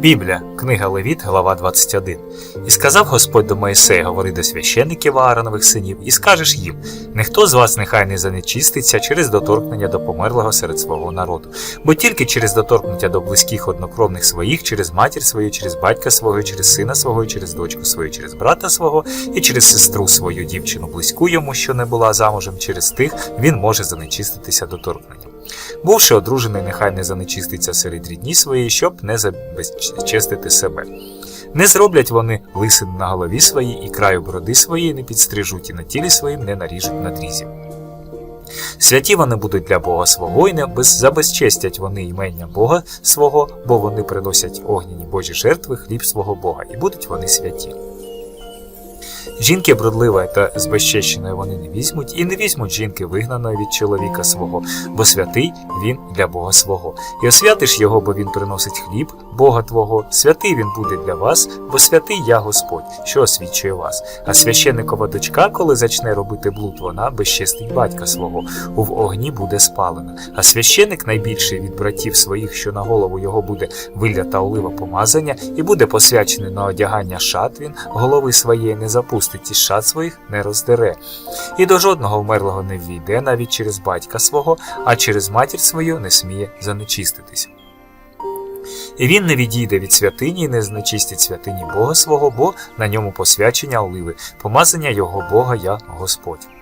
Біблія, книга Левіт, глава 21. І сказав Господь до Моїсея, говори до священиків Ааронових синів, і скажеш їм: ніхто з вас нехай не занечиститься через доторкнення до померлого серед свого народу, бо тільки через доторкнення до близьких однокровних своїх, через матір свою, через батька свого, через сина свого, через дочку свою, через брата свого, і через сестру свою дівчину близьку йому, що не була замужем, через тих він може занечиститися доторкненням. Бувши одружений, нехай не занечиститься серед рідні своєї, щоб не забезчестити себе. Не зроблять вони лисин на голові своїй, і краю бороди своєї не підстрижуть, і на тілі своїм не наріжуть надрізів. Святі вони будуть для Бога свого, і не забезчестять вони імення Бога свого, бо вони приносять огняні Божі жертви, хліб свого Бога, і будуть вони святі. Жінки брудливої та збезчещеної вони не візьмуть, і не візьмуть жінки вигнаної від чоловіка свого, бо святий він для Бога свого. І освятиш його, бо він приносить хліб Бога Твого. Святий він буде для вас, бо святий я Господь, що освічує вас. А священникова дочка, коли зачне робити блуд, вона безчестить батька свого, у в огні буде спалена. А священник найбільший від братів своїх, що на голову його буде вилята олива помазання, і буде посвячений на одягання шат він, голови своєї не запустить і шат своїх не роздере. І до жодного вмерлого не ввійде навіть через батька свого, а через матір свою не сміє занечиститись. І він не відійде від святині і не знечистить святині Бога свого, бо на ньому посвячення оливи, помазання його Бога я Господь.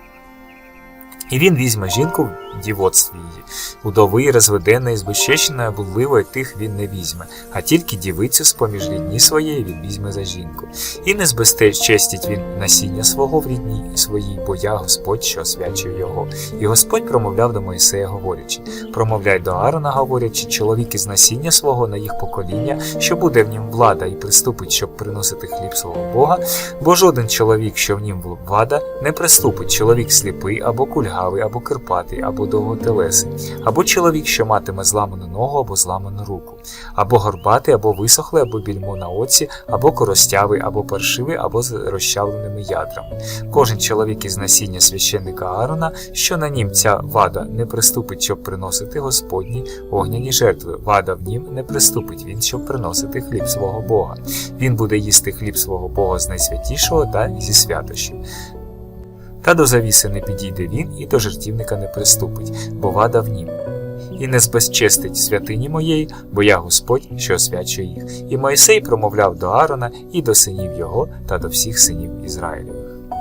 І він візьме жінку в дівоцтві її, удови, розведеної, збезчещеної, будливої тих він не візьме, а тільки дівицю з поміж рідні своєї він візьме за жінку. І не збезчестить він насіння свого в рідні своїй, бо я Господь, що освячує його. І Господь промовляв до Моїсея, говорячи: промовляй до Аарона, говорячи, чоловік із насіння свого на їх покоління, що буде в нім влада і приступить, щоб приносити хліб свого Бога, бо жоден чоловік, що в нім влада, не приступить, чоловік сліпий або кульгавий, або кирпатий, або довготелесий, або чоловік, що матиме зламану ногу або зламану руку, або горбатий, або висохлий, або більмо на оці, або коростявий, або паршивий, або з розчавленими ядрами. Кожен чоловік із насіння священника Аарона, що на нім ця вада не приступить, щоб приносити Господні огняні жертви. Вада в нім не приступить він, щоб приносити хліб свого Бога. Він буде їсти хліб свого Бога з найсвятішого та зі святощів. Та до завіси не підійде він, і до жертівника не приступить, бо вада в нім. І не збезчестить святині моєї, бо я Господь, що освячує їх. І Мойсей промовляв до Аарона і до синів його та до всіх синів Ізраїлю.